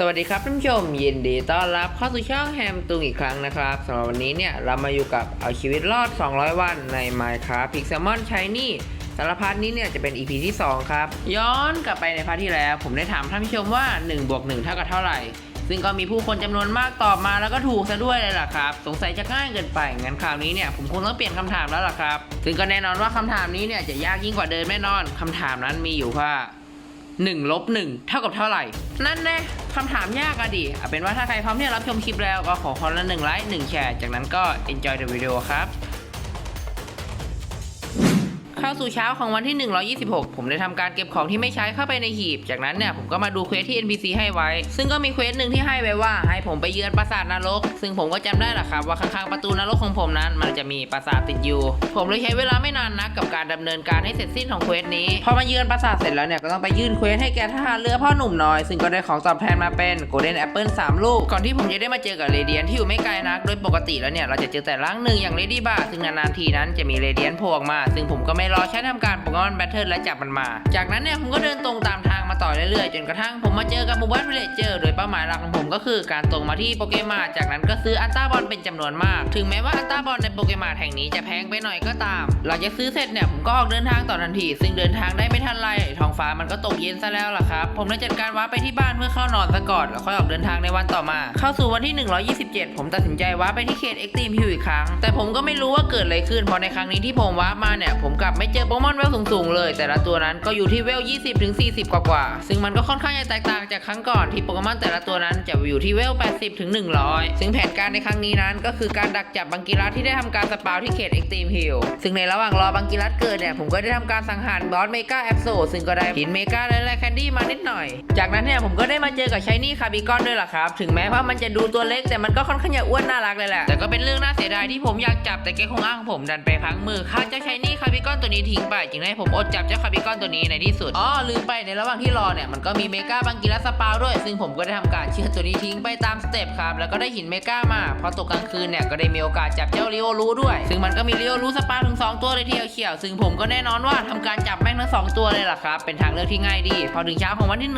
สวัสดีครับท่านผู้ชมยินดีต้อนรับเข้าสู่ช่องแฮมตุงอีกครั้งนะครับสำหรับวันนี้เนี่ยเรามาอยู่กับเอาชีวิตรอด 200 วันใน Minecraft Pixelmon Shiny สารพัดนี้เนี่ยจะเป็น EP ที่ 2 ครับ ย้อนกลับไปในพาร์ทที่แล้ว ผมได้ถามท่านผู้ชมว่า1บวก1เท่ากับเท่าไหร่ ซึ่งก็มีผู้คนจำนวนมากตอบมาแล้วก็ถูกซะด้วยเลยล่ะครับ สงสัยจะง่ายเกินไปงั้นคราวนี้เนี่ยผมคงต้องเปลี่ยนคำถามแล้วล่ะครับ ซึ่งก็แน่นอนว่าคำถามนี้เนี่ยจะยากยิ่งกว่าเดิมแน่นอนคำถามนั้นมีอยู่ว่า 1ลบ1เท่ากับเท่าไหร่ นั่นแน่คำถามยากอะดิเอาเป็นว่าถ้าใครพร้อมที่จะรับชมคลิปแล้วก็ขอคนละ1ไลค์1แชร์ จากนั้นก็ enjoy the video ครับ เข้าสู่เช้าของวันที่ 126 ผมได้ทำการเก็บของที่ไม่ใช้เข้าไปในหีบ จากนั้นเนี่ยผมก็มาดูเควสที่ NPC ให้ไว้ ซึ่งก็มีเควสหนึ่งที่ให้ไว้ว่า ให้ผมไปเยือนปราสาทนรก ซึ่งผมก็จำได้แหละครับว่าข้างๆประตูนรกของผมนั้น มันจะมีปราสาทติดอยู่ ผมเลยใช้เวลาไม่นานนักกับการดำเนินการให้เสร็จสิ้นของเควสนี้ พอมาเยือนปราสาทเสร็จแล้วเนี่ยก็ต้องไปยื่นเควสให้แกทหารเรือพ่อหนุ่มน้อย ซึ่งก็ได้ของตอบแทนมาเป็น Golden Apple 3ลูก ก่อนที่ผมจะได้มาเจอกับเรเดียนที่อยู่ไม่ไกลนัก โดยปกติแล้วเนี่ยเราจะเจอแต่ร่างหนึ่งอย่างเลดี้บาซึ่งนานๆทีนั้นจะมีเรเดียนโผล่ออกมา ซึ่งผมก็ไม่รอใช้ทำการโปเกมอนแบทเทิลและจับมันมา จากนั้นเนี่ยผมก็เดินตรงตามทางมาต่อเรื่อยๆ จนกระทั่งผมมาเจอกับหมู่บ้านวิลเลจเจอร์โดยเป้าหมายหลักของผมก็คือการตรงมาที่โปเกมอนจากนั้นก็ซื้ออันต้าบอลเป็นจำนวนมาก ถึงแม้ว่าอันต้าบอลในโปเกมอนแห่งนี้จะแพงไปหน่อยก็ตาม หลังจากซื้อเสร็จเนี่ยผมก็ออกเดินทางต่อทันที ซึ่งเดินทางได้ไม่ทันไรท้องฟ้ามันก็ตกเย็นซะแล้วล่ะครับ ผมเลยจัดการว้าร์ปไปที่บ้านเพื่อเข้านอนซะก่อนแล้วค่อยออกเดินทางในวันต่อมา เข้าสู่วันที่ 127 ผมตัดสินใจว้าร์ปไปที่เขตเอ็กตีมฮิวอีกครั้ง แต่ผมก็ไม่รู้ว่าเกิดอะไรขึ้นเพราะในครั้งนี้ที่ผมว้าร์ปมาเนี่ยผมกลับไม่เจอโปเกมอนเวลสูงๆเลย แต่ละตัวนั้นก็อยู่ที่เวล 20ถึง40 กว่าๆซึ่งมันก็ค่อนข้างจะแตกต่างจากครั้งก่อนที่โปเกมอนแต่ละตัวนั้นจะอยู่ที่เวล 80ถึง100 ซึ่งแผนการในครั้งนี้นั้น ก็คือการดักจับบังกิรัสที่ได้ทำการสปาวที่เขตเอ็กตรีมฮิลซึ่งในระหว่างรอบังกิรัสเกิดเนี่ยผมก็ได้ทำการสังหารบอสเมกาแอปโซซึ่งก็ได้หินเมกาและแลแคนดี้มานิดหน่อย จากนั้นเนี่ยผมก็ได้มาเจอกับชายนี่คาบิกอนด้วยล่ะครับถึงแม้ว่ามันจะดูตัวเล็กแต่มันก็ค่อนข้างจะอ้วนน่ารักเลยแหละแต่ก็เป็นเรื่องน่าเสียดายที่ผมอยากจับแต่แกคงอ้างผมดันไปพังมือฆ่าเจ้าชายนี่คาบิกอนตัวตัวนี้ทิ้งไปจึงให้ผมอดจับเจ้าคาบิกอนตัวนี้ในที่สุดอ๋อลืมไปในระหว่างที่รอเนี่ยมันก็มีเมกาบังกิรัสสปาด้วย ซึ่งผมก็ได้ทำการเชื่อตัวนี้ทิ้งไปตามสเต็ปครับแล้วก็ได้หินเมกามาพอตกกลางคืนเนี่ยก็ได้มีโอกาสจับเจ้าลิโอรู้ด้วย ซึ่งมันก็มีลิโอรู้สปาถึง 2 ตัวเลยทีเดียวเขียว ซึ่งผมก็แน่นอนว่าทำการจับแม่งทั้งสองตัวเลยล่ะครับเป็นทางเลือกที่ง่ายดี พอถึงเช้าของวันที่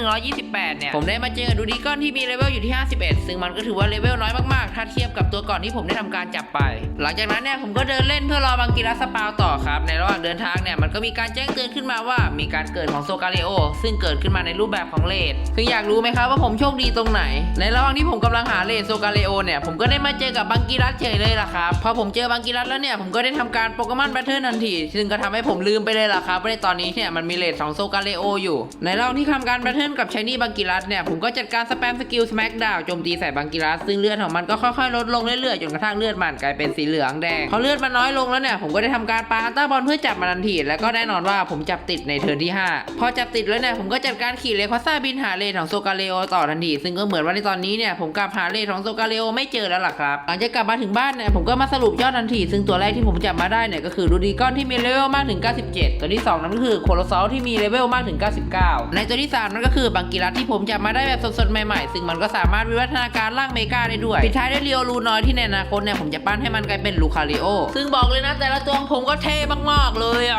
128 เนี่ยผมได้มาเจอดูดีก้อนที่มีเลเวลอยู่ที่ 51 ซึ่งมันก็ถือว่าเลเวลน้อยมากๆ ถ้าเทียบกับตัวก่อนที่ผมได้ทำการจับไป หลังจากนั้นเนี่ยผมก็เดินเล่นเพื่อรอบังกิรัสสปาวต่อครับในระหว่างเดินทางเนี่ยมันก็มีการแจ้งเตือนขึ้นมาว่ามีการเกิดของโซกาเลโอซึ่งเกิดขึ้นมาในรูปแบบของเลดคืออยากรู้ไหมครับว่าผมโชคดีตรงไหน ในระหว่างที่ผมกำลังหาเลดโซกาเลโอเนี่ยผมก็ได้มาเจอกับบังกิรัสเฉยเลยล่ะครับพอผมเจอบังกิรัสแล้วเนี่ยผมก็ได้ทำการโปเกมอนแบทเทิลทันที ซึ่งก็ทำให้ผมลืมไปเลยล่ะครับว่าในตอนนี้เนี่ยมันมีเลดของโซกาเลโออยู่ ในระหว่างที่ทำการแบทเทิลกับชายนี่บังกิรัสเนี่ยผมก็จัดการสแปมสกิลสแมกดาวโจมตีใส่บังกิรัสซึ่งเลือดของมันก็ค่อยๆลดลงเรื่อยๆจนกระทั่งเลือดมันกลายเป็นสีเหลืองแดงพอเลือดมันน้อยลงแล้วเนี่ยผมก็ได้ทำการปาอัลต้าบอลเพื่อจับมันทันที แล้วก็แน่นอนว่าผมจับติดในเทิร์นที่ห้าพอจับติดแล้วเนี่ยผมก็จัดการขี่เลควาซ่าบินหาเลนของโซกาเลโอต่อทันที ซึ่งก็เหมือนว่าในตอนนี้เนี่ยผมกลับหาเลนของโซกาเลโอไม่เจอแล้วล่ะครับหลังจากกลับมาถึงบ้านเนี่ยผมก็มาสรุปยอดทันที ซึ่งตัวแรกที่ผมจับมาได้เนี่ยก็คือดูดีก้อนที่มีเลเวลมากถึง 97 ตัวที่ 2 นั่นก็คือโคโลซอลที่มีเลเวลมากถึง 99 ในตัวที่ 3 นั่นก็คือบังกิรัสที่ผมจับมาได้แบบสดๆใหม่ๆ ซึ่งมันก็สามารถวิวัฒนาการร่างเมกาได้ด้วยปิดท้ายด้วยเรียวรูน้อยที่ในอนาคตเนี่ยผมจะปั้นให้มันกลายเป็นลูคาริโอซึ่งบอกเลยนะแต่ละตัวผมก็เท่มากๆเลยอ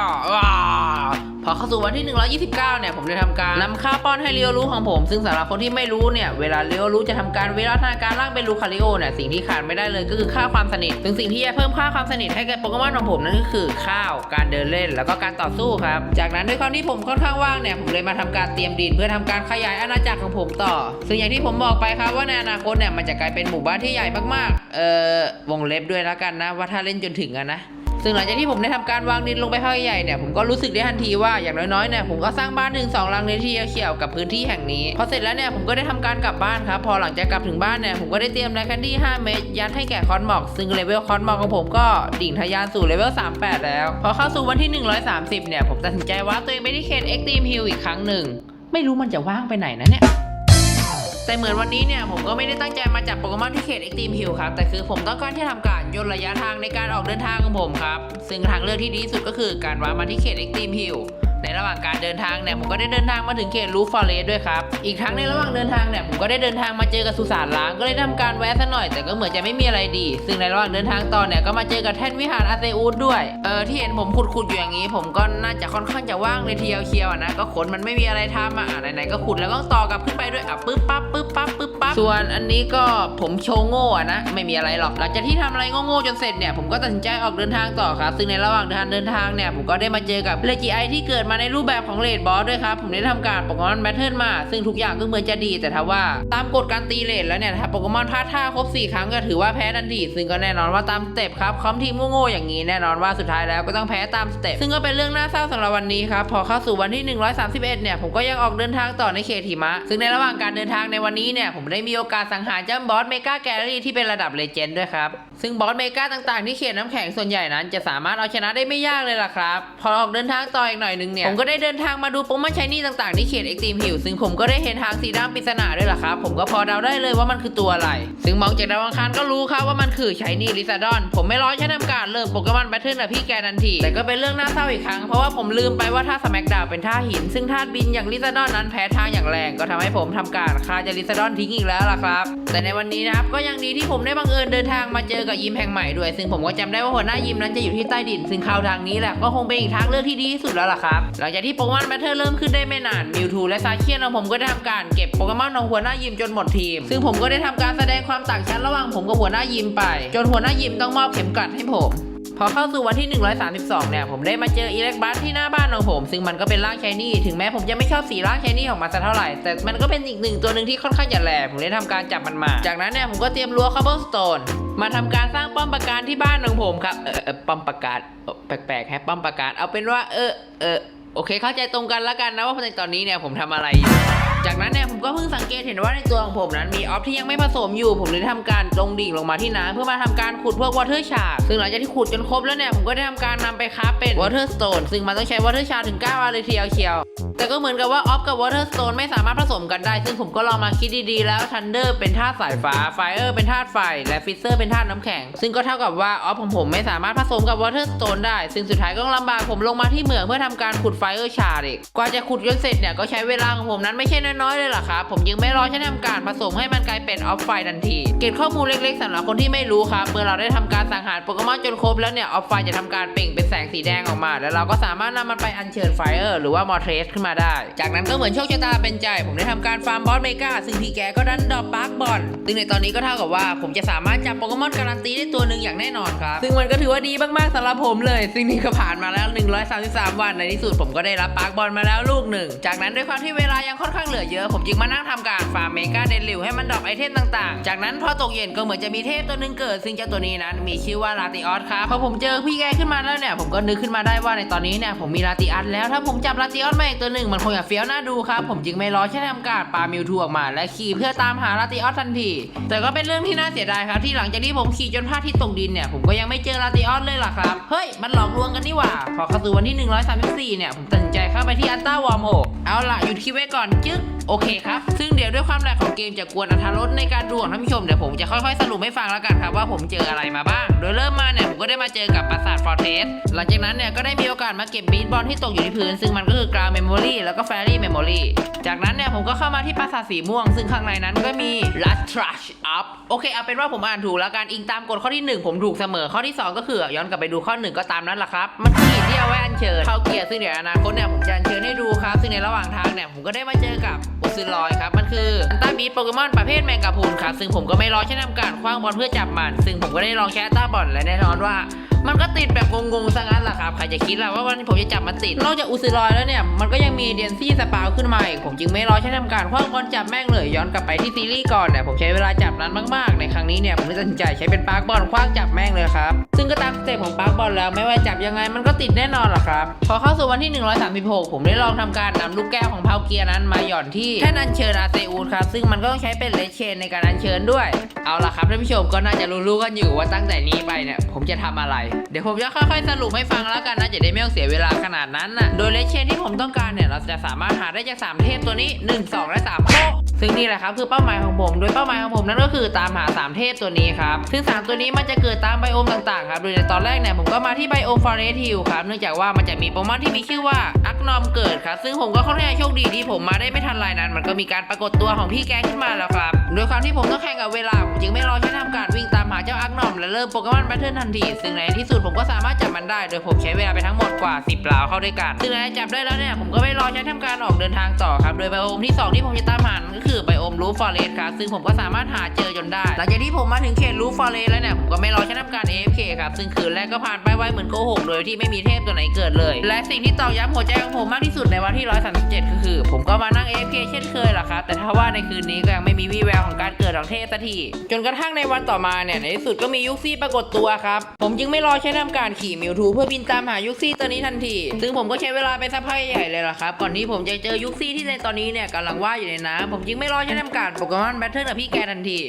ะพอเข้าสู่วันที่ 129 เนี่ย ผมได้ทำการนำข้าวป้อนให้เรียวรู้ของผม ซึ่งสำหรับคนที่ไม่รู้เนี่ย เวลาเรียวรู้จะทำการวิวัฒนาการร่างเป็นลูคาริโอเนี่ย สิ่งที่ขาดไม่ได้เลยก็คือค่าความสนิท ซึ่งสิ่งที่จะเพิ่มค่าความสนิทให้กับโปเกมอนของผมนั่นก็คือข้าว การเดินเล่น แล้วก็การต่อสู้ครับ จากนั้นด้วยความที่ผมค่อนข้างว่างเนี่ย ผมเลยมาทำการเตรียมดิน เพื่อทำการขยายอาณาจักรของผมต่อ ซึ่งอย่างที่ผมบอกไปครับว่าในอนาคตเนี่ย มันจะกลายเป็นหมู่บ้านที่ใหญ่มากๆ เอ่อ วงเล็บด้วยแล้วกันนะ ว่าถ้าเล่นจนถึงอะนะ ซึ่งหลังจากที่ผมได้ทำการวางดินลงไปภาคใหญ่เนี่ยผมก็รู้สึกได้ทันทีว่าอย่างน้อยๆเนี่ยผมก็สร้างบ้านหนึ่งสองหลังในที่เขียวๆกับพื้นที่แห่งนี้พอเสร็จแล้วเนี่ยผมก็ได้ทำการกลับบ้านครับพอหลังจากกลับถึงบ้านเนี่ยผมก็ได้เตรียมแลคแคนดี้5เม็ดยัดให้แก่คอนหมอกซึ่งเลเวลคอนหมอกของผมก็ดิ่งทะยานสู่เลเวล38 แล้ว พอเข้าสู่วันที่ 130 เนี่ยผมตัดสินใจว่าตัวเองไปที่เขตเอ็กตีมฮิลอีกครั้งหนึ่งไม่รู้มันจะว่างไปไหนนะเนี่ย แต่เหมือนวันนี้เนี่ยผมก็ไม่ได้ตั้งใจมาจับโปเกมอนที่เขตเอ็กตีมฮิลครับ แต่คือผมต้องการที่จะทำการย่นระยะทางในการออกเดินทางของผมครับ ซึ่งทางเลือกที่ดีที่สุดก็คือการวางมาที่เขตเอ็กตีมฮิล ในระหว่างการเดินทางเนี่ยผมก็ได้เดินทางมาถึงเขตลูฟอเรสด้วยครับ อีกทั้งในระหว่างเดินทางเนี่ยผมก็ได้เดินทางมาเจอกับสุสานล้างก็เลยทำการแวะซะหน่อยแต่ก็เหมือนจะไม่มีอะไรดี ซึ่งในระหว่างเดินทางต่อเนี่ยก็มาเจอกับแท่นวิหารอาเซอูดด้วยเออที่เห็นผมขุดๆอยู่อย่างนี้ ผมก็น่าจะค่อนข้างจะว่างเลยทีเดียวเชียวนะก็ขนมันไม่มีอะไรทำอะไหนๆก็ขุดแล้วก็ต่อกับขึ้นไปด้วยอะปึ๊บปั๊บปึ๊บปั๊บปึ๊บปั๊บส่วนอันนี้ก็ผมโชว์โง่อะนะไม่มีอะไรหรอกหลังจากที่ทำอะไรโง่ๆจนเสร็จเนี่ยผมก็ตัดสินใจออกเดินทางต่อครับซึ่งในระหว่างเดินทางเนี่ยผมก็ได้มาเจอกับเลจิไอที่เกิดมาในรูปแบบของเลดบอสด้วยครับ ผมได้ทำการโปเกมอนแบทเทิลมา ซึ่งทุกอย่างก็เหมือนจะดีแต่ถ้าว่าตามกฎการตีเลดแล้วเนี่ยถ้าโปเกมอนพลาดท่าครบ 4 ครั้งก็ถือว่าแพ้ทันทีซึ่งก็แน่นอนว่าตามสเต็ปครับคอมทีมโง่ๆอย่างนี้แน่นอนว่าสุดท้ายแล้วก็ต้องแพ้ตามสเต็ปซึ่งก็เป็นเรื่องน่าเศร้าสำหรับวันนี้ครับพอเข้าสู่วันที่ 131 เนี่ยผมก็ยังออกเดินทางต่อในเขตหิมะ ซึ่งในระหว่างการเดินทางในวันนี้เนี่ยผมได้มีโอกาสสังหารเจ้าบอสเมกาแกลลี่ที่เป็นระดับเลเจนด์ด้วยครับซึ่งบอสเมกาต่างๆที่เขตน้ำแข็งส่วนใหญ่นั้น จะสามารถเอาชนะได้ไม่ยากเลยล่ะครับพอออกเดินทางต่ออีกหน่อยนึงเนี่ยผมก็ได้เดินทางมาดูโปรโมชั่นนี่ต่างๆที่เขตเอ็กซ์ตรีมฮิลซึ่งผมก็ได้เห็นทางสีดำปริศนาด้วยล่ะครับ ผมก็พอเดาได้เลยว่ามันคือตัวอะไร ซึ่งมองจากดาวอังคารก็รู้ครับว่ามันคือชายนี่ลิซาดอนผมไม่รอใช้ทำการเริ่มโปเกมอนแบทเทิลกับพี่แกทันที แต่ก็เป็นเรื่องน่าเศร้าอีกครั้งเพราะว่าผมลืมไปว่าท่าสแมกดาวเป็นท่าหิน ซึ่งท่าบินอย่างลิซาดอนนั้นแพ้ทางอย่างแรงก็ทำให้ผมทำการคาจะลิซาดอนทิ้งอีกแล้วล่ะครับแต่ในวันนี้นะครับก็ยังดีที่ผมได้บังเอิญเดินทางมาเจอกับยิมแห่งใหม่ด้วย ซึ่งผมก็จำได้ว่าหัวหน้ายิมนั้นจะอยู่ที่ใต้ดิน ซึ่งข้าทางนี้แหละก็คงเป็นอีกทางเลือกที่ดีที่สุดแล้วล่ะครับหลังจากที่โปเกมอนแบทเทิลเริ่มขึ้นได้ไม่นานมิวทูและซาเคียนของผมก็ได้ทำการเก็บโปเกมอนของหัวหน้ายิมจนหมดทีม ซึ่งผมก็ได้ทำการแสดงความต่างชั้นระหว่างผมกับหัวหน้ายิมไป จนหัวหน้ายิมต้องมอบเข็มกลัดให้ผมพอเข้าสู่วันที่ 132 เนี่ย ผมได้มาเจออีเล็กบัสที่หน้าบ้านของผม ซึ่งมันก็เป็นร่างชายนี่ถึงแม้ผมจะไม่ชอบสีร่างชายนี่ของมันสักเท่าไหร่ แต่มันก็เป็นอีกหนึ่งตัวหนึ่งที่ค่อนข้างจะแหลมผมได้ทำการจับมันมา จากนั้นเนี่ยผมก็เตรียมรั้วคาร์บอนสโตนมาทำการสร้างป้อมปราการที่บ้านของผมครับ เออป้อมปราการแปลกๆแฮะป้อมปราการเอาเป็นว่า เออเออ โอเคเข้าใจตรงกันแล้วกันนะว่าในตอนนี้เนี่ยผมทำอะไรอยู่ จากนั้นเนี่ยผมก็เพิ่งสังเกตเห็นว่าในตัวของผมนั้นมีออฟที่ยังไม่ผสมอยู่ ผมเลยทำการลงดิ่งลงมาที่น้ำเพื่อมาทำการขุดพวกวอเตอร์ชาร์ซึ่งหลังจากที่ขุดจนครบแล้วเนี่ยผมก็ได้ทำการนำไปคราฟเป็นวอเตอร์สโตนซึ่งมันต้องใช้วอเตอร์ชาร์ถึง9อันเลยทีเดียวเชียว แต่ก็เหมือนกับว่าออฟกับวอเตอร์สโตนไม่สามารถผสมกันได้ ซึ่งผมก็ลองมาคิดดีๆแล้วทันเดอร์เป็นธาตุสายฟ้าไฟเออร์เป็นธาตุไฟ และฟิสเซอร์เป็นธาตุน้ำแข็ง ซึ่งก็เท่ากับว่าออฟของผมไม่สามารถผสมกับวอเตอร์สโตนได้ ซึ่งสุดท้ายก็ลำบากผมลงมาที่เหมืองเพื่อทำการขุดไฟเออร์ชาร์อีกกว่าจะขุดจนเสร็จเนี่ยก็ใช้เวลาของผมนั้นไม่ใช่น้อยๆเลยล่ะครับ ผมยังไม่รอใช้ทำการผสมให้มันกลายเป็นออฟไฟทันที เก็บข้อมูลเล็กๆสำหรับคนที่ไม่รู้ครับ เมื่อเราได้ทำการสังหารโปเกมอนจนครบแล้วเนี่ยออฟไฟจะทำการเปล่งเป็นแสงสีแดงออกมา แล้วเราก็สามารถนำมันไปอัญเชิญไฟเออร์หรือว่ามอร์เทสขึ้นมาได้ จากนั้นก็เหมือนโชคชะตาเป็นใจ ผมได้ทำการฟาร์มบอสเมกาซึ่งพี่แกก็ดันดรอปปาร์กบอลซึ่งในตอนนี้ก็เท่ากับว่า ผมจะสามารถจับโปเกมอนการันตีได้ตัวหนึ่งอย่างแน่นอนครับซึ่งมันก็ถือว่าดีมากๆสำหรับผมเลย ซึ่งนี่ก็ผ่านมาแล้ว 133 วันในที่สุดผมก็ได้รับปาร์กบอลมาแล้วลูกหนึ่ง จากนั้นด้วยความที่เวลายังค่อนข้างเหลือเยอะ ผมจึงมานั่งทำการฟาร์มเมกาเดนลิวให้มันดรอปไอเทมต่างๆ จากนั้นพอตกเย็นก็เหมือนจะมีเทพตัวหนึงเกิด ซึ่งเจ้าตัวนี้นั้นมีชื่อว่าลาติออสครับพอผมเจอพี่แกขึ้นมาแล้วเนี่ยผมก็นึกขึ้นมาได้ว่าในตอนนี้เนี่ยผมมีลาติอัสแล้วถ้าผมจับลาติออสมาอีกตัวหนึ่งมันคงจะเฟี้ยวน่าดูครับผมจึงไม่รอแค่ทำการปามิวทูออกมา และขี่เพื่อตามหาลาติออสทันที แต่ก็เป็นเรื่องที่น่าเสียดายครับที่หลังจากที่ผมขี่จนพระอาทิตย์ตกดินเนี่ยผมก็ยังไม่เจอลาติออสเลยล่ะครับเฮ้ยมันหลอกลวงกันนี่หว่าพอเข้าสู่วันที่ 134เนี่ยผมตัดสินใจเข้าไปที่อันต้าวอร์มโฮเอาล่ะหยุดคลิปไว้ก่อนจึ๊กโอเคครับ ซึ่งเดี๋ยวด้วยความแหลกของเกมจะกวนอัธรสในการดูของท่านผู้ชมเดี๋ยวผมจะค่อยๆ สรุปให้ฟังแล้วกันครับว่าผมเจออะไรมาบ้าง โดยเริ่มมาเนี่ยผม ก็ได้มาเจอกับปราสาทฟอร์เทสหลังจากนั้นเนี่ยก็ได้มีโอกาสมาเก็บบีทบอลที่ตกอยู่ที่พื้น ซึ่งมันก็คือกราวเมมโมรีแล้วก็แฟรี่เมมโมรีจากนั้นเนี่ยผมก็เข้ามาที่ปราสาทสีม่วง ซึ่งข้างในนั้นก็มีลัตทรัชอัพโอเคเอาเป็นว่าผมอ่านถูกแล้วกันอิงตามกฎข้อที่หนึ่งผมถูกเสมอข้อที่สองก็คือย้อนกลับไปดูข้อหนึ่งก็ตามนั้นแหละครับ มันคือหินที่เอาไว้อัญเชิญเข้าเกียร์ซึ่งเดี๋ยวอนาคตเนี่ยผมจะอัญเชิญให้ดูครับ ซึ่งในระหว่างทางเนี่ยผมก็ได้มาเจอกับอุซิลอยครับมันคือต้าบีทโปเกมอนประเภทแมงกะพรุนครับซึ่งผมก็ไม่รอใช้ทำการคว้างบอลเพื่อจับมัน ซึ่งผมก็ได้ลองแค่ต้าบอลและแน่นอนว่า lot. มันก็ติดแบบงงๆซะงั้นแหละครับใครจะคิดล่ะว่าวันนี้ผมจะจับมันติดนอกจากอุซิลอยแล้วเนี่ยมันก็ยังมีเดียนซี่สปาวขึ้นมาอีกผมจึงไม่รอใช้ทำการคว้างบอลจับแม่งเลยย้อนกลับไปที่ซีรีส์ก่อนเนี่ยผมใช้เวลาจับนั้นมากๆ ในครั้งนี้เนี่ยผมเลยตัดสินใจใช้เป็นปาร์กบอลคว้างจับแม่งเลยครับซึ่งก็ตามสเต็ปของปาร์กบอลแล้วไม่ว่าจับยังไงมันก็ติดแน่นอนหรอกครับพอเข้าสู่วันที่ 136 ผมได้ลองทำการนำลูกแก้วของพาวเกียร์นั้นมาหย่อนที่แท่นอัญเชิญอาเซอูดครับซึ่งมันก็ต้องใช้เป็นเลชเชนในการอัญเชิญด้วย เอาล่ะครับท่านผู้ชมก็น่าจะรู้ๆกันอยู่ว่าตั้งแต่นี้ไปเนี่ยผมจะทำอะไรเดี๋ยวผมจะค่อยๆสรุปให้ฟังแล้วกันนะจะได้ไม่ต้องเสียเวลาขนาดนั้นนะโดยเลเชนที่ผมต้องการเนี่ยเราจะสามารถหาได้จาก 3 เทพตัวนี้ 1 2 และ 3โคกซึ่งนี่แหละครับคือเป้าหมายของผม โดยเป้าหมายของผมนั่นก็คือตามหา 3 เทพตัวนี้ครับ ซึ่ง 3 ตัวนี้มันจะเกิดตามไบโอมต่างๆครับ โดยในตอนแรกเนี่ยผมก็มาที่ไบโอมฟอเรสต์ฮิลครับ เนื่องจากว่ามันจะมีโปรโมชั่นที่มีชื่อว่าอักนอมเกิดครับ ซึ่งผมก็ค่อนข้างโชคดีที่ผมมาได้ไม่ทันไรนั้น มันก็มีการปรากฏตัวของพี่แกขึ้นมาแล้วครับ โดยความที่ผมต้องแข่งกับเวลา ผมจึงไม่รอใช้ทำการวิ่งตามหาเจ้าอักนอมและเริ่มโปเกมอนแบทเทิลทันที ซึ่งในทสุดผมก็สามารถจับมันได้ โดยผมใช้เวลาไปทั้งหมดกว่า 10ราวเข้าด้วยกันซึ่งหลังจากจับได้แล้วเนี่ยผมก็ไม่รอใช้ทำการออกเดินทางต่อครับ โดยไบโอมที่สองที่ผมจะตามหาก็คือไบโอมรูฟฟอเรสครับซึ่งผมก็สามารถหาเจอจนได้ หลังจากที่ผมมาถึงเขตรูฟฟอเรสแล้วเนี่ยผมก็ไม่รอใช้ทำการ AFK ครับซึ่งคืนแรกก็ผ่านไปไวเหมือนโกหกโดยที่ไม่มีเทพตัวไหนเกิดเลย และสิ่งที่ตอกย้ำหัวใจของผมมากที่สุดในวันที่ 137 ก็คือ ผมก็มานั่ง AFK เช่นเคยแหละครับแต่ถ้าว่าในคืนนี้ก็ยังไม่มีวี่แววของการเกิดของเทพสักทีจนกระทั่งในวันต่อมาเนี่ยในที่สุดก็มียุคซี่ปรากฏตัวครับผมจึงไม่รอใช้ทำการขี่มิวทูเพื่อบินตามหายุคซี่ตัวนี้ทันที ซึ่งผมก็ใช้เวลาไปสักพักใหญ่เลยล่ะครับ ก่อนที่ผมจะเจอยุคซี่ที่ในตอนนี้เนี่ยกำลังว่ายอยู่ในน้ำผมจึงไม่รอใช้ทำการโปเกมอนแบทเทิลกับพี่แกทันที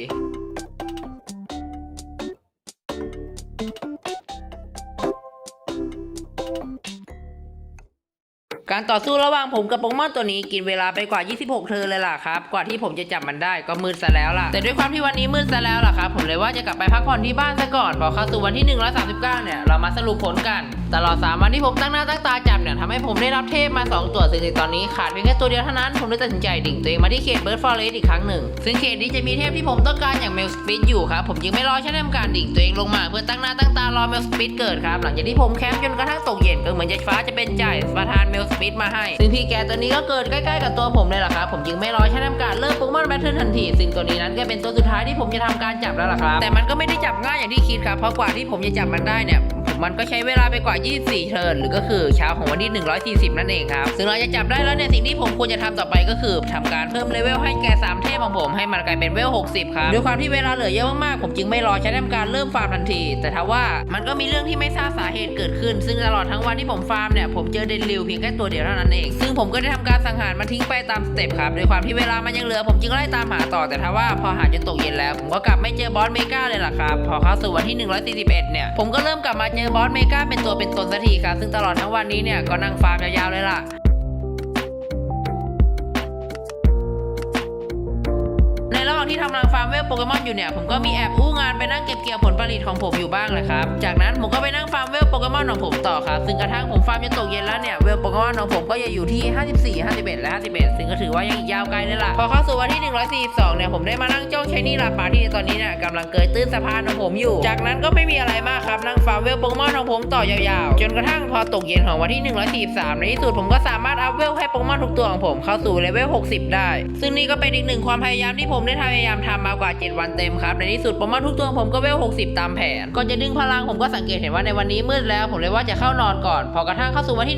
การต่อสู้ระหว่างผมกับโปเกมอนตัวนี้กินเวลาไปกว่า 26เทิร์นเลยล่ะครับ กว่าที่ผมจะจับมันได้ก็มืดซะแล้วล่ะ แต่ด้วยความที่วันนี้มืดซะแล้วล่ะครับ ผมเลยว่าจะกลับไปพักผ่อนที่บ้านซะก่อนพอเข้าสู่วันที่ 139 เนี่ย เรามาสรุปผลกัน ตลอด3วันที่ผมตั้งหน้าตั้งตาจับเนี่ยทำให้ผมได้รับเทพมา 2 ตัวซึ่งในตอนนี้ขาดเพียงแค่ตัวเดียวเท่านั้น ผมเลยตัดสินใจดิ่งตัวเองมาที่เขตเบิร์ดฟอเรสต์อีกครั้งหนึ่ง ซึ่งเขตนี้จะมีเทพที่ผมต้องการอย่างเมลสปิดอยู่ครับ ผมจึงไม่รอใช้ทำการดิ่งตัวเองลงมาเพื่อตั้งหน้าตั้งตารอเมลสปิดเกิดครับ หลังจากที่ผมแคมป์จนกระทั่งตกเย็นก็เหมือนจะฟ้าจะเป็นใจประทานเมลสปิดมาให้ ซึ่งพี่แกตัวนี้ก็เกิดใกล้ๆกับตัวผมเลยล่ะครับ ผมจึงไม่รอใช้ทำการเริ่มโปเกมอนแบทเทิลทันที ซึ่งตัวนี้นั้นก็เป็นตัวสุดท้ายที่ผมจะทำการจับแล้วล่ะครับ แต่มันก็ไม่ได้จับง่ายอย่างที่คิดครับ เพราะกว่าที่ผมจะจับมันได้เนี่ย มันก็ใช้เวลาไปกว่า 24 เทิร์นหรือก็คือเช้าของวันที่ 140 นั่นเองครับ ซึ่งเราจะจับได้แล้วเนี่ยสิ่งที่ผมควรจะทำต่อไปก็คือทำการเพิ่มเลเวลให้แก่3เทพของผมให้มันกลายเป็นเวล 60 ครับ ด้วยความที่เวลาเหลือเยอะมากๆ ผมจึงไม่รอใช้ทำการเริ่มฟาร์มทันที แต่ถ้าว่ามันก็มีเรื่องที่ไม่ทราบสาเหตุเกิดขึ้น ซึ่งตลอดทั้งวันที่ผมฟาร์มเนี่ยผมเจอเดนริวเพียงแค่ตัวเดียวเท่านั้นเอง ซึ่งผมก็ได้ทำการสังหารมันทิ้งไปตามสเต็ปครับด้วยความที่เวลามันยังเหลือผมจึงไล่ตามหาต่อแต่ถ้าว่าพอหาจนตกเย็นแล้ว ผมก็กลับไม่เจอบอสเมกาเลยล่ะครับพอเข้าสู่วันที่ 141 เนี่ยผมก็เริ่มกลับมาเจอบอสเมกาเป็นตัวเป็นตนสักทีครับ ซึ่งตลอดทั้งวันนี้เนี่ยก็นั่งฟาร์มยาวๆเลยล่ะ ทำรังฟาร์มเวลโปเกมอนอยู่เนี่ยผมก็มีแอบอู้งานไปนั่งเก็บเกี่ยวผลผลิตของผมอยู่บ้างเลยครับ จากนั้นผมก็ไปนั่งฟาร์มเวลโปเกมอนของผมต่อครับ ซึ่งกระทั่งผมฟาร์มจนตกเย็นแล้วเนี่ยเวลโปเกมอนของผมก็จะอยู่ที่ 54 51 และ 51 ซึ่งก็ถือว่ายังอีกยาวไกลเลยล่ะพอเข้าสู่วันที่ 142 เนี่ยผมได้มานั่งจ้องใช้นี่ลาปาที่ในตอนนี้เนี่ยกำลังเกยตื้นสะพานของผมอยู่ จากนั้นก็ไม่มีอะไรมากครับนั่งฟาร์มเวลโปเกมอนของผมต่อยาวๆ จนกระทั่งพอตกเย็นของวันที่ 143 ในที่สุดผมก็สามารถอัพเวลให้โปเกมอนทุกตัวของผมเข้าสู่เลเวล 60 ได้ ซึ่งนี่ก็เป็นอีกหนึ่งความพยายามที่ผมได้พยายามทำมากว่า7 วันเต็มครับ ในที่สุดโปเกมอนทุกตัวของผมก็เวล 60 ตามแผน ก่อนจะดึงพลังผมก็สังเกตเห็นว่าในวันนี้มืดแล้ว ผมเลยว่าจะเข้านอนก่อน พอกระทั่งเข้าสู่วันที่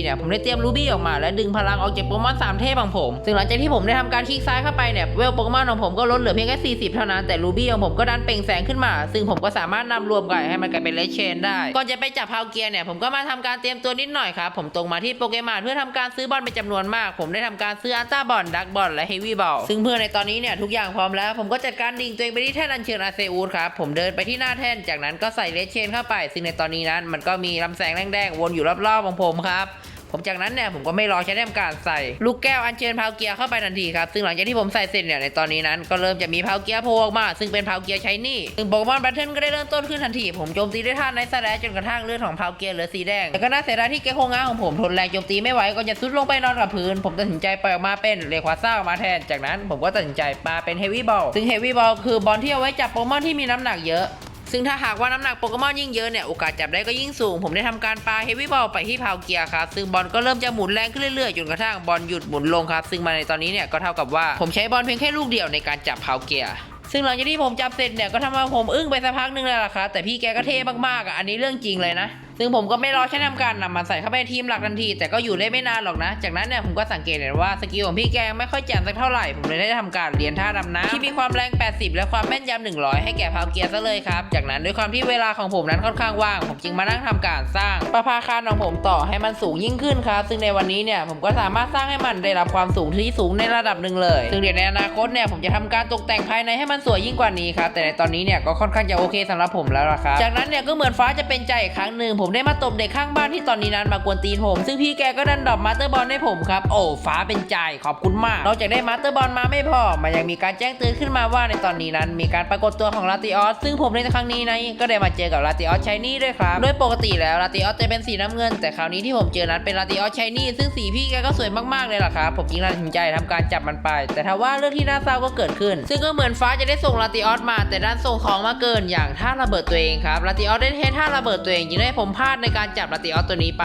144 เนี่ย ผมได้เตรียมรูบี้ออกมา และดึงพลังออกจากโปเกมอน3เทพของผม ซึ่งหลังจากที่ผมได้ทำการคลิกซ้ายเข้าไปเนี่ยเวลโปเกมอนของผมก็ลดเหลือเพียงแค่40 เท่านั้น แต่รูบี้ของผมก็ดันเปล่งแสงขึ้นมา ซึ่งผมก็สามารถนำรวมกันให้มันกลายเป็นเลชเชนได้ ก่อนจะไปจับพาวเกียร์เนี่ยผมก็มาทำการเตรียมตัวนิดหน่อยครับผมตรงมาที่โปเกมอนเพื่อทำการซื้อบอลเป็นจำนวนมาก ผมได้ทำการซื้ออัลต้าบอลดักบอลและเฮวี่บอลซึ่งเพื่อในตอนนี้เนี่ยทุกอย่างพร้อมแล้วผมก็จัดการดิ่งตัวเองไปที่แท่นอัญเชิญอาเซอูดครับ ผมเดินไปที่หน้าแท่นจากนั้นก็ใส่เลชเชนเข้าไป ซึ่งในตอนนี้นั้นมันก็มีลำแสงแดงๆวนอยู่รอบๆของผมครับ ผมจากนั้นเนี่ยผมก็ไม่รอใช้ทำการใส่ลูกแก้วอัญเชิญพาวเกียร์เข้าไปทันทีครับซึ่งหลังจากที่ผมใส่เสร็จเนี่ยในตอนนี้นั้นก็เริ่มจะมีพาวเกียร์โผล่ออกมา ซึ่งเป็นพาวเกียร์ใช้นี่ซึ่งโปเกมอนแบทเทิลก็ได้เริ่มต้นขึ้นทันที ผมโจมตีด้วยท่าไนท์สแลชจนกระทั่งเลือดของพาวเกียร์เหลือสีแดงแต่ก็น่าเสียดายที่เกโคงาของผมทนแรงโจมตีไม่ไหวก็จะซุดลงไปนอนกับพื้น ผมตัดสินใจปล่อยออกมาเป็นเลควาซ่าออกมาแทน จากนั้นผมก็ตัดสินใจปาเป็นเฮวี่บอลซึ่งเฮวี่บอลคือบอลที่เอาไว้จับโปเกมอนที่มีน้ำหนักเยอะ ซึ่งถ้าหากว่าน้ำหนักโปเกมอนยิ่งเยอะเนี่ยโอกาสจับได้ก็ยิ่งสูง ผมได้ทำการปาเฮฟวี่บอลไปที่พาวเกียร์ครับซึ่งบอลก็เริ่มจะหมุนแรงขึ้นเรื่อยๆจนกระทั่งบอลหยุดหมุนลงครับซึ่งมาในตอนนี้เนี่ยก็เท่ากับว่าผมใช้บอลเพียงแค่ลูกเดียวในการจับพาวเกียร์ซึ่งหลังจากที่ผมจับเสร็จเนี่ยก็ทำให้ผมอึ้งไปสักพักหนึงแล้วล่ะครับแต่พี่แกก็เท่มากๆอะอันนี้เรื่องจริงเลยนะซึ่งผมก็ไม่รอใช้ทำการนำมันใส่เข้าไปในทีมหลักทันที แต่ก็อยู่ได้ไม่นานหรอกนะ จากนั้นเนี่ยผมก็สังเกตเห็นว่าสกิลของพี่แกไม่ค่อยแจ่มสักเท่าไหร่ ผมเลยได้ทำการเรียนท่าดำน้ำที่มีความแรง 80 และความแม่นยำ100 ให้แก่พาวเกียร์ซะเลยครับ จากนั้นด้วยความที่เวลาของผมนั้นค่อนข้างว่าง ผมจึงมานั่งทำการสร้างประภาคารของผมต่อให้มันสูงยิ่งขึ้นครับ ซึ่งในวันนี้เนี่ยผมก็สามารถสร้างให้มันได้รับความสูงที่สูงในระดับหนึ่งเลย ซึ่งเดี๋ยวในอนาคตเนี่ยผมจะทำการตกแต่งภายในให้มันสวยยิ่งกว่านี้ครับ แต่ในตอนนี้เนี่ยก็ค่อนข้างจะโอเคสำหรับผมแล้วล่ะครับ จากนั้นเนี่ยก็เหมือนฟ้าจะเป็นใจอีกครั้งหนึ่งผมได้มาตบเด็กข้างบ้านที่ตอนนี้นั้นมากวนตีนผม ซึ่งพี่แกก็ดันดรอปมาสเตอร์บอลให้ผมครับ โอ้ฟ้าเป็นใจขอบคุณมาก นอกจากได้มาสเตอร์บอลมาไม่พอ มันยังมีการแจ้งเตือนขึ้นมาว่าในตอนนี้นั้น มีการปรากฏตัวของลาติออสซึ่งผมในครั้งนี้นะก็ได้มาเจอกับลาติออสชายนี่ด้วยครับโดยปกติแล้วลาติออสจะเป็นสีน้ำเงิน แต่คราวนี้ที่ผมเจอนั้นเป็นลาติออสชายนี่ซึ่งสีพี่แกก็สวยมากๆเลยล่ะครับผมจึงตัดสินใจทำการจับมันไป แต่ถ้าว่าเรื่องที่น่าเศร้าก็เกิดขึ้น ซึ่งก็เหมือนฟ้าจะได้ส่งลาติออสมา แต่ด้านส่งของมาเกินอย่างท่าระเบิดตัวเองครับลาติออสได้เทท่าระเบิดตัวเองจึงได้ผมพลาดในการจับลาติออสตัวนี้ไป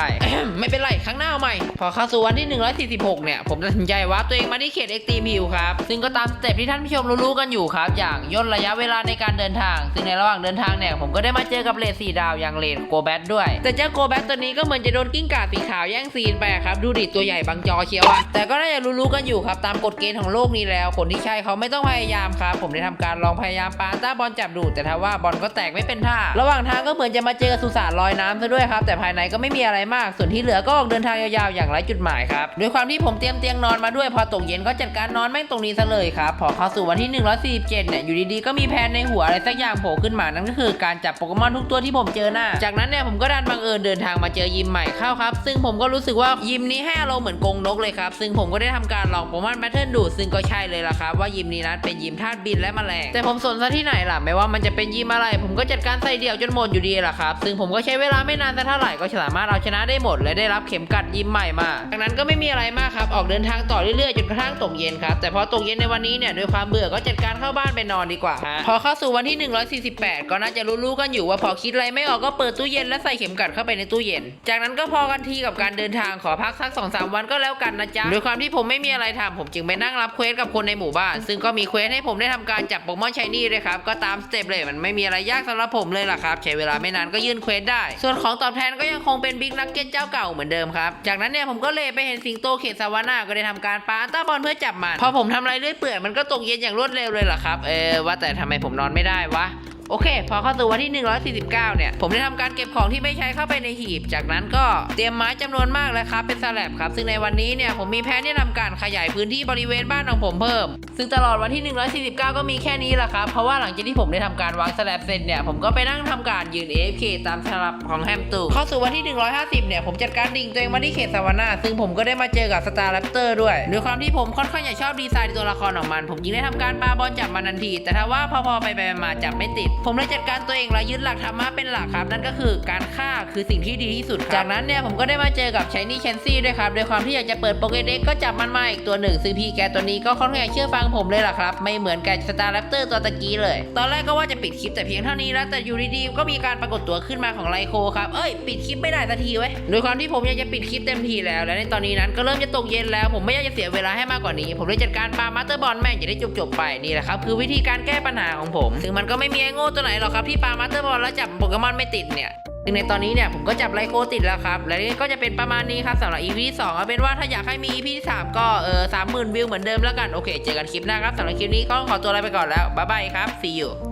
ไม่เป็นไรครั้งหน้าเอาใหม่ พอเข้าสู่วันที่ 146 เนี่ย ผมตัดสินใจว่าตัวเองมาที่เขตเอ็กตีมิวครับ ซึ่งก็ตามสเต็ปที่ท่านผู้ชมรู้ๆกันอยู่ครับ อย่างย่นระยะเวลาในการเดินทาง ซึ่งในระหว่างเดินทางเนี่ย ผมก็ได้มาเจอกับเลดสี่ดาวอย่างเลดโกแบทด้วย แต่เจ้าโกแบทตัวนี้ก็เหมือนจะโดนกิ้งก่าสีขาวแย่งซีนไปครับ ดูดิตัวใหญ่บางจอเชียวอะแต่ก็น่าจะรู้ๆกันอยู่ครับ ตามกฎเกณฑ์ของโลกนี้แล้ว คนที่ใช่เขาไม่ต้องพยายามครับ ผมได้ทำการลองพยายามปาต้าบอลจับดูดแต่ถ้าว่าบอลก็แตกไม่เป็นท่า ระหว่างทางก็เหมือนจะมาเจอสุสานลอยน้ำซะด้วยครับ แต่ภายในก็ไม่มีอะไรมาก ส่วนที่เหลือก็ออกเดินทางยาวๆอย่างไรจุดหมายครับด้วยความที่ผมเตรียมเตียงนอนมาด้วยพอตกเย็นก็จัดการนอนแม่งตรงนี้ซะเลยครับพอเข้าสู่วันที่ 147เนี่ยอยู่ดีๆก็มีแผนในหัวอะไรสักอย่างโผล่ขึ้นมานั่นก็คือการจับโปเกมอนทุกตัวที่ผมเจอหน้า จากนั้นเนี่ยผมก็ดันบังเอิญเดินทางมาเจอยิมใหม่เข้าครับ ซึ่งผมก็รู้สึกว่ายิมนี้ให้อารมณ์เหมือนกงนกเลยครับ ซึ่งผมก็ได้ทำการลองโปเกมอนแบทเทิลดูดซึ่งก็ใช่เลยล่ะครับ ว่ายิมนี้นั้นเป็นยิมธาตุบินและแมลงแต่ผมสนซะที่ไหนล่ะไม่ว่ามันจะเป็นยิมอะไร ผมก็จัดการใส่เดี่ยวจนหมดอยู่ดีล่ะครับ ซึ่งผมก็ใช้เวลาไม่นานสักเท่าไหร่ก็สามารถเอาชนะได้หมดและได้รับเข็มกัดยิมใหม่มาจากนั้นก็ไม่มีอะไรมากครับออกเดินทางต่อเรื่อยๆจนกระทั่งตกเย็นครับแต่พอตกเย็นในวันนี้เนี่ยด้วยความเบื่อก็จัดการเข้าบ้านไปนอนดีกว่าฮะพอเข้าสู่วันที่ 148 ก็น่าจะรู้ๆกันอยู่ว่าพอคิดอะไรไม่ออกก็เปิดตู้เย็นและใส่เข็มกัดเข้าไปในตู้เย็น จากนั้นก็พอกันทีกับการเดินทางขอพักสัก2อสวันก็แล้วกันนะจ๊ะด้วยความที่ผมไม่มีอะไรทำผมจึงไปนั่งรับเควสกับคนในหมู่บ้าน ซึ่งก็มีเควสให้ผมได้ทำการจับโปเกมอนชายนี่เลยครับก็ตามสเต็ปเลยมันไม่มีอะไรยากสำหรับผมเลยล่ะครับใช้เวลาไม่นานก็ยื่นเควสได้ส่วนของตอบแทนก็ยังคงเป็นบิ๊กนักเก็ตเจ้าเก่าเหมือนเดิมครับ จากนั้นเนี่ยผมก็เลยไปเห็นสิงโตเขตสวานาก็ได้ทำการปาอันต้าบอลเพื่อจับมัน พอผมทำอะไรเรื่อยเปื่อยมันก็ตกเย็นอย่างรวดเร็วเลยล่ะครับ เออว่าแต่ทำไมผมนอนไม่ได้วะ โอเค พอเข้าสู่วันที่ 149 เนี่ย ผมได้ทำการเก็บของที่ไม่ใช้เข้าไปในหีบ จากนั้นก็เตรียมไม้จำนวนมากแล้วครับ เป็นสลับครับ ซึ่งในวันนี้เนี่ยผมมีแผนที่ทำการขยายพื้นที่บริเวณบ้านของผมเพิ่ม ซึ่งตลอดวันที่ 149 ก็มีแค่นี้แหละครับ เพราะว่าหลังจากที่ผมได้ทำการวางสลับเสร็จเนี่ย ผมก็ไปนั่งทำการยืน AFK ตามสลับของแฮมตูเข้าสู่วันที่ 150 เนี่ย ผมจัดการดิ่งตัวเองมาที่เขตสวานาซึ่งผมก็ได้มาเจอกับสตาร์แรปเตอร์ด้วยด้วยความที่ผมค่อนข้างอยากชอบดีไซน์ตัวละครของมัน ผมจึงได้ทำการปาบอลจับมันทันที แต่ถ้าว่าพอๆไปไปมาจับไม่ติดผมเลยจัดการตัวเองและยึดหลักธรรมะเป็นหลักครับ นั่นก็คือการฆ่าคือสิ่งที่ดีที่สุดครับจากนั้นเนี่ยผมก็ได้มาเจอกับชายนี่เชนซี่ด้วยครับโดยความที่อยากจะเปิดโปเกเด็กก็จับมันมาอีกตัวหนึ่งซึ่งพี่แกตัวนี้ก็ค่อนข้างเชื่อฟังผมเลยล่ะครับ ไม่เหมือนกับสตาร์แรปเตอร์ตัวตะกี้เลย ตอนแรกก็ว่าจะปิดคลิปแต่เพียงเท่านี้แล้วแต่อยู่ดีๆก็มีการปรากฏตัวขึ้นมาของไลโคครับเอ้ยปิดคลิปไม่ได้สักทีเว้ยด้วยความที่ผมอยากจะปิดคลิปเต็มทีแล้ว และในตอนนี้นั้นก็เริ่มจะตกเย็นแล้ว ผมไม่อยากจะเสียเวลาให้มากกว่านี้ ผมเลยจัดการปามาสเตอร์บอลแม่งจะได้จบๆไปนี่แหละครับคือวิธีการแก้ปัญหาของผม ซึ่งมันก็ไม่มีไอ้โง่ตัวไหนหรอกครับที่ปามาสเตอร์บอลแล้วจับโปเกมอนไม่ติดเนี่ยซึ่งในตอนนี้เนี่ยผมก็จับไลโคติดแล้วครับ และนี่ก็จะเป็นประมาณนี้ครับสำหรับ EP ที่2เอาเป็นว่าถ้าอยากให้มี EP ที่3ก็เออสามหมื่นวิวเหมือนเดิมแล้วกัน โอเค เจอกันคลิปหน้าครับสำหรับคลิปนี้ก็ขอตัวลาไปก่อนแล้วบ๊ายบายครับ see you